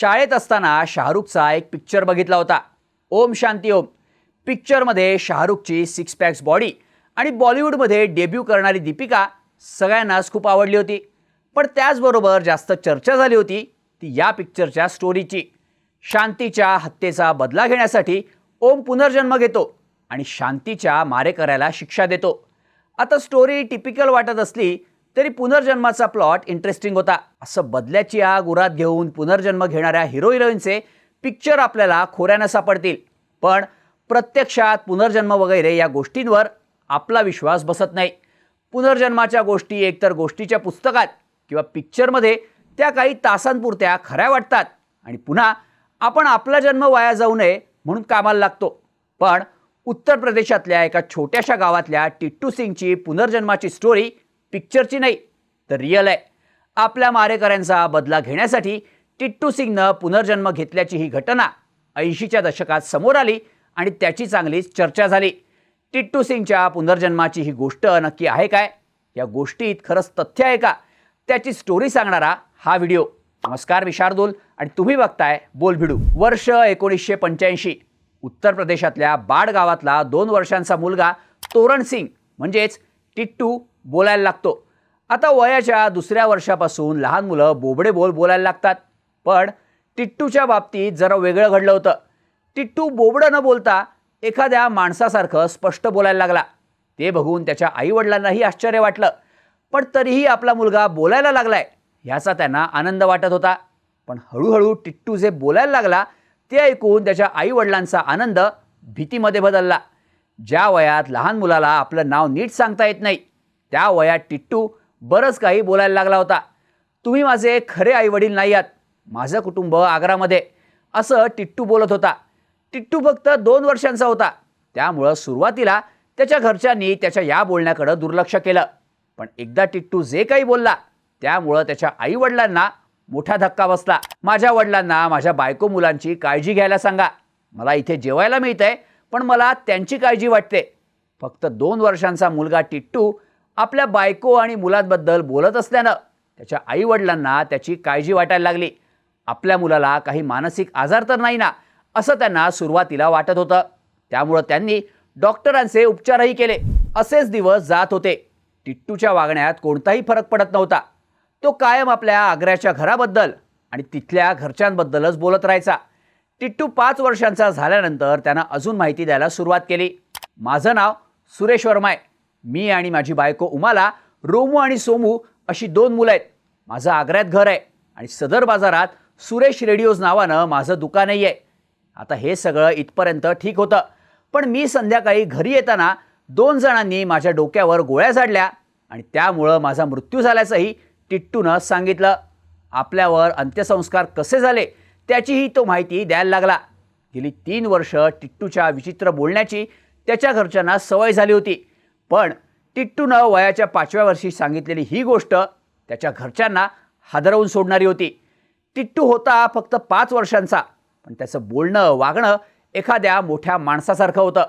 शाळेत असताना शाहरुखचा एक पिक्चर बघितला होता. ओम शांती ओम. पिक्चरमध्ये शाहरुखची सिक्स पॅक्स बॉडी आणि बॉलिवूडमध्ये डेब्यू करणारी दीपिका सगळ्यांनाच खूप आवडली होती. पण त्याचबरोबर जास्त चर्चा झाली होती ती या पिक्चरच्या स्टोरीची शांतीच्या हत्येचा बदला घेण्यासाठी ओम पुनर्जन्म घेतो आणि शांतीच्या मारेकऱ्याला शिक्षा देतो. आता स्टोरी टिपिकल वाटत असली तरी पुनर्जन्माचा प्लॉट इंटरेस्टिंग होता. असं बदल्याची आग उरात घेऊन पुनर्जन्म घेणाऱ्या हिरो हिरोईनचे पिक्चर आपल्याला खोऱ्यानं सापडतील. पण प्रत्यक्षात पुनर्जन्म वगैरे या गोष्टींवर आपला विश्वास बसत नाही. पुनर्जन्माच्या गोष्टी एकतर गोष्टीच्या पुस्तकात किंवा पिक्चरमध्ये त्या काही तासांपुरत्या खऱ्या वाटतात आणि पुन्हा आपण आपला जन्म वाया जाऊ नये म्हणून कामाला लागतो. पण उत्तर प्रदेशातल्या एका छोट्याशा गावातल्या टिट्टू सिंगची पुनर्जन्माची स्टोरी पिक्चरची नाही तर रिअल आहे. आपल्या मारेकऱ्यांचा बदला घेण्यासाठी टिट्टू सिंगनं पुनर्जन्म घेतल्याची ही घटना ऐंशीच्या दशकात समोर आली आणि त्याची चांगलीच चर्चा झाली. टिट्टू सिंगच्या पुनर्जन्माची ही गोष्ट नक्की आहे काय? या गोष्टीत खरंच तथ्य आहे का? त्याची स्टोरी सांगणारा हा व्हिडिओ नमस्कार मी शार्दूल आणि तुम्ही बघताय बोल भिडू. वर्ष एकोणीसशे पंच्याऐंशी. उत्तर प्रदेशातल्या बाड गावातला दोन वर्षांचा मुलगा तोरण सिंग म्हणजेच टिट्टू बोलायला लागतो. आता वयाच्या दुसऱ्या वर्षापासून लहान मुलं बोबडे बोल बोलायला लागतात. पण टिट्टूच्या बाबतीत जरा वेगळं घडलं होतं. टिट्टू बोबडं न बोलता एखाद्या माणसासारखं स्पष्ट बोलायला लागला. ते बघून त्याच्या आईवडिलांनाही आश्चर्य वाटलं. पण तरीही आपला मुलगा बोलायला लागलाय ह्याचा त्यांना आनंद वाटत होता. पण हळूहळू टिट्टू जे बोलायला लागला ते ऐकून त्याच्या आईवडिलांचा आनंद भीतीमध्ये बदलला. ज्या वयात लहान मुलाला आपलं नाव नीट सांगता येत नाही त्या वयात टिट्टू बरंच काही बोलायला लागला होता. तुम्ही माझे खरे आईवडील नाही आहात. माझं कुटुंब आग्रामध्ये. असं टिट्टू बोलत होता. टिट्टू फक्त दोन वर्षांचा होता. त्यामुळं सुरुवातीला त्याच्या घरच्यांनी त्याच्या या बोलण्याकडं दुर्लक्ष केलं. पण एकदा टिट्टू जे काही बोलला त्यामुळं त्याच्या आईवडिलांना मोठा धक्का बसला. माझ्या वडिलांना माझ्या बायको मुलांची काळजी घ्यायला सांगा. मला इथे जेवायला मिळतंय पण मला त्यांची काळजी वाटते. फक्त दोन वर्षांचा मुलगा टिट्टू आपल्या बायको आणि मुलांबद्दल बोलत असल्यानं त्याच्या आईवडिलांना त्याची काळजी वाटायला लागली. आपल्या मुलाला काही मानसिक आजार तर नाही ना असं त्यांना सुरुवातीला वाटत होतं. त्यामुळं त्यांनी डॉक्टरांचे उपचारही केले. असेच दिवस जात होते. टिट्टूच्या वागण्यात कोणताही फरक पडत नव्हता. तो कायम आपल्या आग्र्याच्या घराबद्दल आणि तिथल्या घरच्यांबद्दलच बोलत राहायचा. टिट्टू पाच वर्षांचा झाल्यानंतर त्यानं अजून माहिती द्यायला सुरुवात केली. माझं नाव सुरेश वर्मा आहे मी आणि माझी बायको उमाला रोमू आणि सोमू अशी दोन मुलं आहेत. माझं आग्र्यात घर आहे आणि सदर बाजारात सुरेश रेडिओज नावानं माझं दुकानही आहे. आता हे सगळं इथपर्यंत ठीक होतं. पण मी संध्याकाळी घरी येताना दोन जणांनी माझ्या डोक्यावर गोळ्या झाडल्या आणि त्यामुळं माझा मृत्यू झाल्याचंही टिट्टूनं सांगितलं. आपल्यावर अंत्यसंस्कार कसे झाले त्याचीही तो माहिती द्यायला लागला. गेली तीन वर्ष टिट्टूच्या विचित्र बोलण्याची त्याच्या घरच्यांना सवय झाली होती. पण टिट्टूनं वयाच्या पाचव्या वर्षी सांगितलेली ही गोष्ट त्याच्या घरच्यांना हादरवून सोडणारी होती. टिट्टू होता फक्त पाच वर्षांचा पण त्याचं बोलणं वागणं एखाद्या मोठ्या माणसासारखं होतं.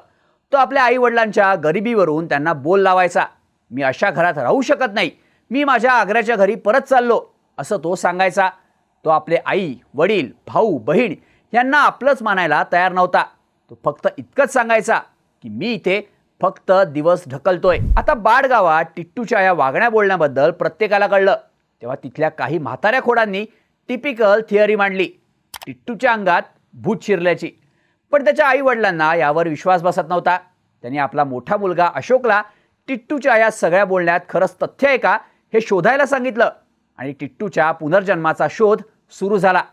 तो आपल्या आईवडिलांच्या गरिबीवरून त्यांना बोल लावायचा. मी अशा घरात राहू शकत नाही. मी माझ्या आग्र्याच्या घरी परत चाललो असं तो सांगायचा. तो आपले आई वडील भाऊ बहीण यांना आपलंच मानायला तयार नव्हता. तो फक्त इतकंच सांगायचा की मी इथे फक्त दिवस ढकलतोय. आता बाडगावात टिट्टूच्या या वागण्या बोलण्याबद्दल प्रत्येकाला कळलं. तेव्हा तिथल्या काही म्हाताऱ्या खोडांनी टिपिकल थिअरी मांडली. टिट्टूच्या अंगात भूत शिरल्याची. पण त्याच्या आईवडिलांना यावर विश्वास बसत नव्हता. त्यांनी आपला मोठा मुलगा अशोकला टिट्टूच्या या सगळ्या बोलण्यात खरंच तथ्य आहे का हे शोधायला सांगितलं. आणि टिट्टूच्या पुनर्जन्माचा शोध सुरू झाला.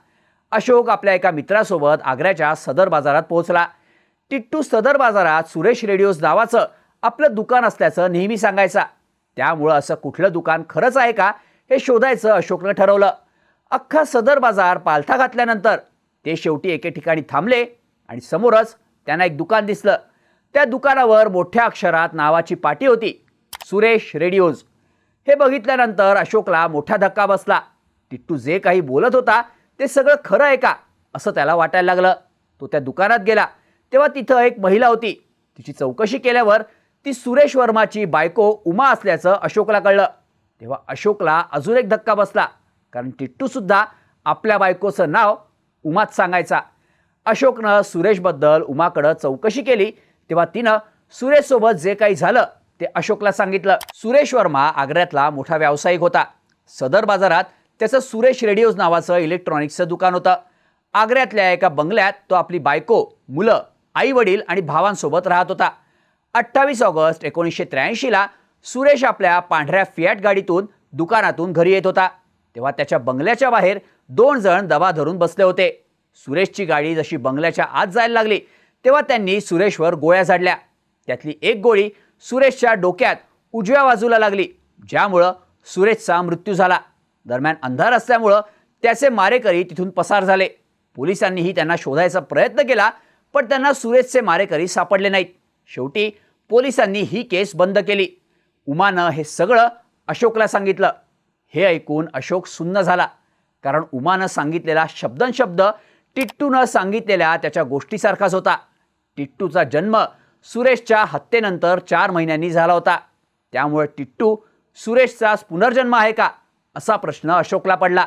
अशोक आपल्या एका मित्रासोबत आग्र्याच्या सदर बाजारात पोहोचला. टिट्टू सदर बाजारात सुरेश रेडिओज नावाचं आपलं दुकान असल्याचं नेहमी सांगायचा. त्यामुळं असं कुठलं दुकान खरंच आहे का हे शोधायचं अशोकनं ठरवलं. अख्खा सदर बाजार पालथा घातल्यानंतर ते शेवटी एके ठिकाणी थांबले आणि समोरच त्यांना एक दुकान दिसलं. त्या दुकानावर मोठ्या अक्षरात नावाची पाटी होती सुरेश रेडिओज. हे बघितल्यानंतर अशोकला मोठा धक्का बसला. टिट्टू जे काही बोलत होता ते सगळं खरं आहे का असं त्याला वाटायला लागलं. तो त्या दुकानात गेला. तेव्हा तिथं एक महिला होती. तिची चौकशी केल्यावर ती सुरेश वर्माची बायको उमा असल्याचं अशोकला कळलं. तेव्हा अशोकला अजून एक धक्का बसला. कारण टिट्टूसुद्धा आपल्या बायकोचं नाव उमाच सांगायचा. अशोकनं सुरेशबद्दल उमाकडं चौकशी केली. तेव्हा तिनं सुरेशसोबत जे काही झालं ते अशोकला सांगितलं. सुरेश वर्मा आग्र्यातला मोठा व्यावसायिक होता. सदर बाजारात त्याचं सुरेश रेडिओज नावाचं इलेक्ट्रॉनिक्सचं दुकान होतं. आग्र्यातल्या एका बंगल्यात तो आपली बायको मुलं आई वडील आणि भावांसोबत राहत होता. अठ्ठावीस ऑगस्ट एकोणीसशे त्र्याऐंशीला सुरेश आपल्या पांढऱ्या फियाट गाडीतून दुकानातून घरी येत होता. तेव्हा त्याच्या बंगल्याच्या बाहेर दोन जण दबा धरून बसले होते. सुरेशची गाडी जशी बंगल्याच्या आत जायला लागली तेव्हा त्यांनी सुरेशवर गोळ्या झाडल्या. त्यातली एक गोळी सुरेशच्या डोक्यात उजव्या बाजूला लागली ज्यामुळं सुरेशचा मृत्यू झाला. दरम्यान अंधार असल्यामुळं त्याचे मारेकरी तिथून पसार झाले. पोलिसांनीही त्यांना शोधायचा प्रयत्न केला पण त्यांना सुरेशचे मारेकरी सापडले नाहीत. शेवटी पोलिसांनी ही केस बंद केली. उमानं हे सगळं अशोकला सांगितलं. हे ऐकून अशोक सुन्न झाला. कारण उमानं सांगितलेला शब्दनशब्द टिट्टूनं सांगितलेल्या त्याच्या गोष्टीसारखाच होता. टिट्टूचा जन्म सुरेशच्या हत्येनंतर चार महिन्यांनी झाला होता. त्यामुळे टिट्टू सुरेशचा पुनर्जन्म आहे का? असा प्रश्न अशोकला पडला.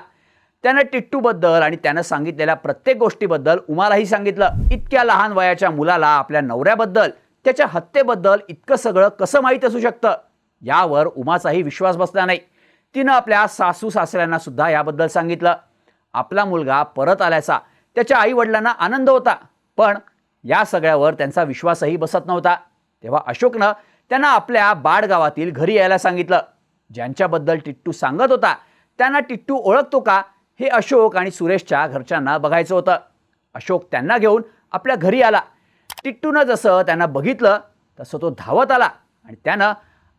त्यानं टिट्टूबद्दल आणि त्यानं सांगितलेल्या प्रत्येक गोष्टीबद्दल उमालाही सांगितलं. इतक्या लहान वयाच्या मुलाला आपल्या नवऱ्याबद्दल त्याच्या हत्येबद्दल इतकं सगळं कसं माहीत असू शकतं? यावर उमाचाही विश्वास बसला नाही. तिनं आपल्या सासू सासऱ्यांना सुद्धा याबद्दल सांगितलं. आपला मुलगा परत आल्याचा त्याच्या आईवडिलांना आनंद होता पण या सगळ्यावर त्यांचा विश्वासही बसत नव्हता. तेव्हा अशोकनं त्यांना आपल्या बाडगावातील घरी यायला सांगितलं. ज्यांच्याबद्दल टिट्टू सांगत होता त्यांना टिट्टू ओळखतो का? हे अशोक आणि सुरेशच्या घरच्यांना बघायचं होतं. अशोक त्यांना घेऊन आपल्या घरी आला. टिट्टूनं जसं त्यांना बघितलं तसं तो धावत आला आणि त्यानं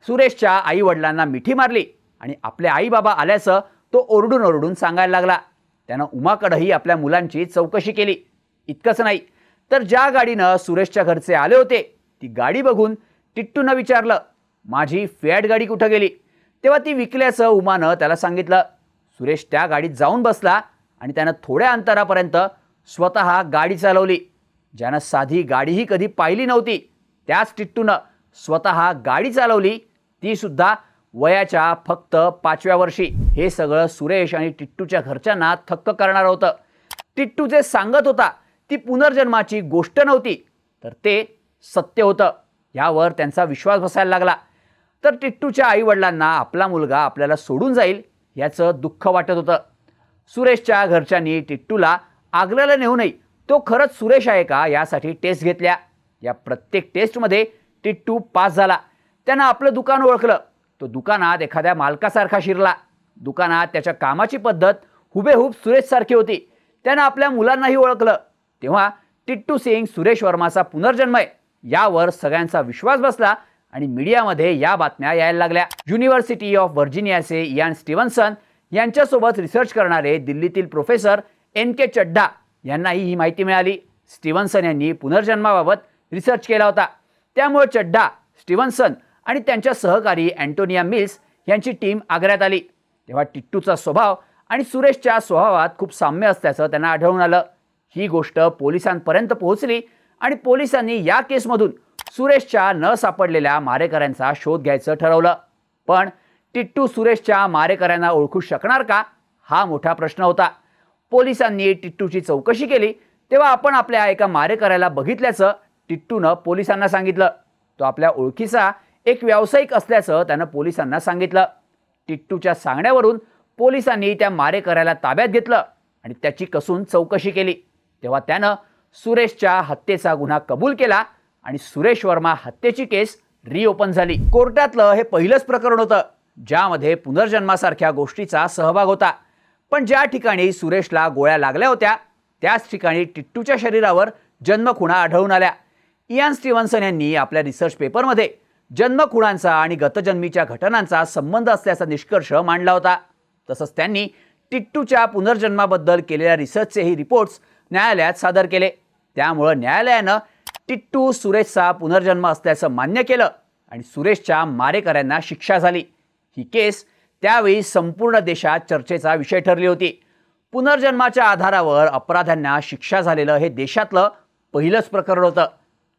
सुरेशच्या आई वडिलांना मिठी मारली आणि आपले आई बाबा आल्याचं तो ओरडून ओरडून सांगायला लागला. त्यानं उमाकडंही आपल्या मुलांची चौकशी केली. इतकंच नाही तर ज्या गाडीनं सुरेशच्या घरचे आले होते ती गाडी बघून टिट्टूनं विचारलं माझी फॅट गाडी कुठं गेली? तेव्हा ती विकल्याचं उमानं त्याला सांगितलं सुरेश त्या गाडीत जाऊन बसला आणि त्यानं थोड्या अंतरापर्यंत स्वतः गाडी चालवली ज्यानं साधी गाडीही कधी पाहिली नव्हती. त्याच टिट्टूनं स्वतः गाडी चालवली ती सुद्धा वयाच्या फक्त पाचव्या वर्षी. हे सगळं सुरेश आणि टिट्टूच्या घरच्यांना थक्क करणार होतं. टिट्टू जे सांगत होता ती पुनर्जन्माची गोष्ट नव्हती तर ते सत्य होतं. यावर त्यांचा विश्वास बसायला लागला. तर टिट्टूच्या आईवडिलांना आपला मुलगा आपल्याला सोडून जाईल याचं दुःख वाटत होतं. सुरेशच्या घरच्यांनी टिट्टूला आग्र्याला नेऊनही तो खरंच सुरेश आहे का यासाठी टेस्ट घेतल्या. या प्रत्येक टेस्टमध्ये टिट्टू पास झाला. त्यानं आपलं दुकान ओळखलं. तो दुकानात एखाद्या मालकासारखा शिरला. दुकानात त्याच्या कामाची पद्धत हुबेहूब सुरेशसारखी होती. त्यानं आपल्या मुलांनाही ओळखलं. तेव्हा टिट्टू सिंग सुरेश वर्माचा पुनर्जन्म आहे. यावर सगळ्यांचा विश्वास बसला. आणि मीडियामध्ये या बातम्या यायला लागल्या. युनिव्हर्सिटी ऑफ व्हर्जिनियाचे यान स्टीव्हन्सन यांच्यासोबत रिसर्च करणारे दिल्लीतील प्रोफेसर एन के चड्डा यांनाही ही माहिती मिळाली. स्टीव्हन्सन यांनी पुनर्जन्माबाबत रिसर्च केला होता. त्यामुळे चड्डा स्टीव्हन्सन आणि त्यांच्या सहकारी अँटोनिया मिल्स यांची टीम आग्र्यात आली. तेव्हा टिट्टूचा स्वभाव आणि सुरेशच्या स्वभावात खूप साम्य असल्याचं त्यांना आढळून आलं. ही गोष्ट पोलिसांपर्यंत पोहोचली आणि पोलिसांनी या केसमधून सुरेशच्या न सापडलेल्या मारेकऱ्यांचा शोध घ्यायचं ठरवलं. पण टिट्टू सुरेशच्या मारेकऱ्यांना ओळखू शकणार का? हा मोठा प्रश्न होता. पोलिसांनी टिट्टूची चौकशी केली तेव्हा आपण आपल्या एका मारेकऱ्याला बघितल्याचं टिट्टूनं पोलिसांना सांगितलं. तो आपल्या ओळखीचा एक व्यावसायिक असल्याचं त्यानं पोलिसांना सांगितलं. टिट्टूच्या सांगण्यावरून पोलिसांनी त्या मारेकऱ्याला ताब्यात घेतलं आणि त्याची कसून चौकशी केली. तेव्हा त्यानं सुरेशच्या हत्येचा गुन्हा कबूल केला आणि सुरेश वर्मा हत्येची केस रिओपन झाली. कोर्टातलं हे पहिलंच प्रकरण होतं ज्यामध्ये पुनर्जन्मासारख्या गोष्टीचा सहभाग होता. पण ज्या ठिकाणी सुरेशला गोळ्या लागल्या होत्या त्याच ठिकाणी टिट्टूच्या शरीरावर जन्मखुणा आढळून आल्या. इयान स्टीव्हन्सन यांनी आपल्या रिसर्च पेपरमध्ये जन्मखुणांचा आणि गतजन्मीच्या घटनांचा संबंध असल्याचा निष्कर्ष मांडला होता. तसंच त्यांनी टिट्टूच्या पुनर्जन्माबद्दल केलेल्या रिसर्चचेही रिपोर्ट्स न्यायालयात सादर केले. त्यामुळं न्यायालयानं टिट्टू सुरेशचा पुनर्जन्म असल्याचं मान्य केलं आणि सुरेशच्या मारेकऱ्यांना शिक्षा झाली. ही केस त्यावेळी संपूर्ण देशात चर्चेचा विषय ठरली होती. पुनर्जन्माच्या आधारावर अपराध्यांना शिक्षा झालेलं हे देशातलं पहिलंच प्रकरण होतं.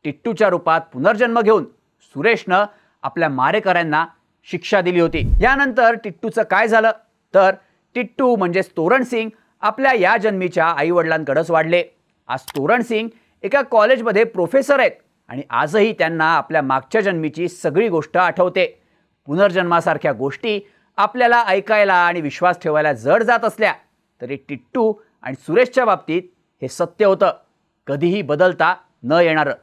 टिट्टूच्या रूपात पुनर्जन्म घेऊन सुरेशनं आपल्या मारेकऱ्यांना शिक्षा दिली होती. यानंतर टिट्टूचं काय झालं? तर टिट्टू म्हणजेच तोरण सिंग आपल्या या जन्मीच्या आईवडिलांकडंच वाढले. आज तोरण सिंग एका कॉलेजमध्ये प्रोफेसर आहेत आणि आजही त्यांना आपल्या मागच्या जन्मीची सगळी गोष्ट आठवते. पुनर्जन्मासारख्या गोष्टी आपल्याला ऐकायला आणि विश्वास ठेवायला जड जात असल्या तरी टिट्टू आणि सुरेशच्या बाबतीत हे सत्य होतं. कधीही बदलता न येणारं.